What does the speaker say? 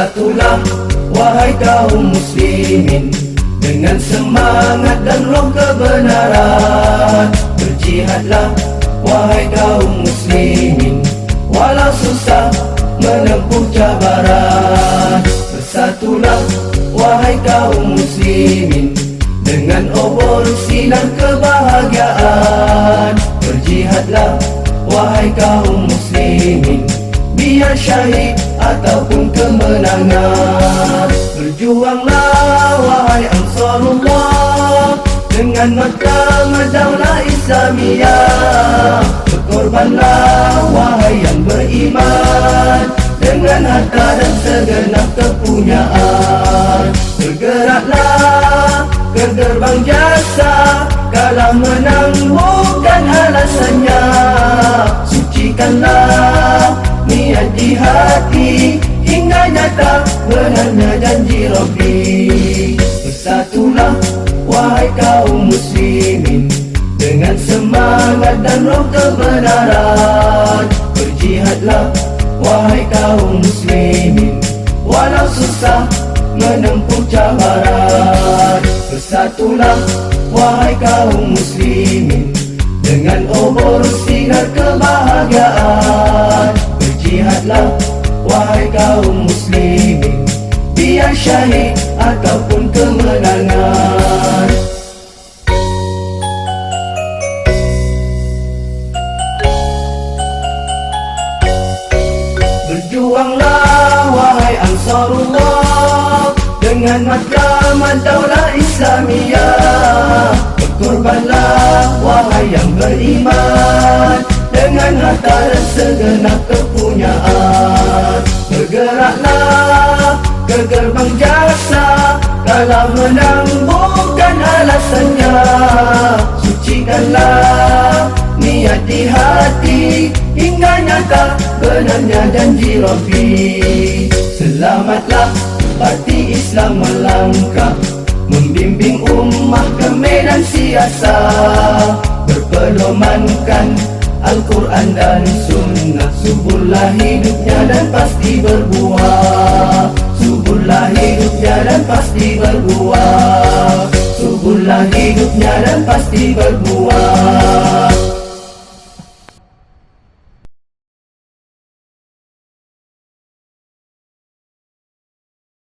Bersatulah wahai kaum muslimin Dengan semangat dan roh kebenaran Berjihadlah wahai kaum muslimin. Walau susah menempuh cabaran Bersatulah wahai kaum muslimin Dengan obor sinar kebahagiaan. Berjihadlah wahai kaum muslimin Biar syahid ataupun kemenangan Berjuanglah wahai Ansarullah Dengan mahkamah daulah Islamiyah. Berkorbanlah wahai yang beriman Dengan harta dan segenap kepunyaan. Bergeraklah ke gerbang jasa Kalah menang bukan alasannya. Sucikanlah niat di hati Nyata benarnya janji Rabbi. Bersatulah wahai kaum muslimin Dengan semangat dan roh kebenaran. Berjihadlah wahai kaum muslimin Walau susah menempuh cabaran. Bersatulah wahai kaum muslimin Dengan obor sinar kebahagiaan. Berjihadlah wahai kaum muslimin Biar syahid ataupun kemenangan. Berjuanglah wahai Ansarullah Dengan mahkamah daulah Islamiyah. Berkorbanlah wahai yang beriman Dengan harta dan segenap kepunyaan. Bergeraklah ke gerbang jasa Kalau menang bukan alasannya. Sucikanlah niat di hati Hingga nyata benarnya janji Rabbi. Selamatlah parti Islam melangkah Membimbing ummah ke medan siasa. Berpedomankan Al-Quran dan Sunnah Subullah hidupnya dan pasti berbuah hidupnya dan pasti berbuah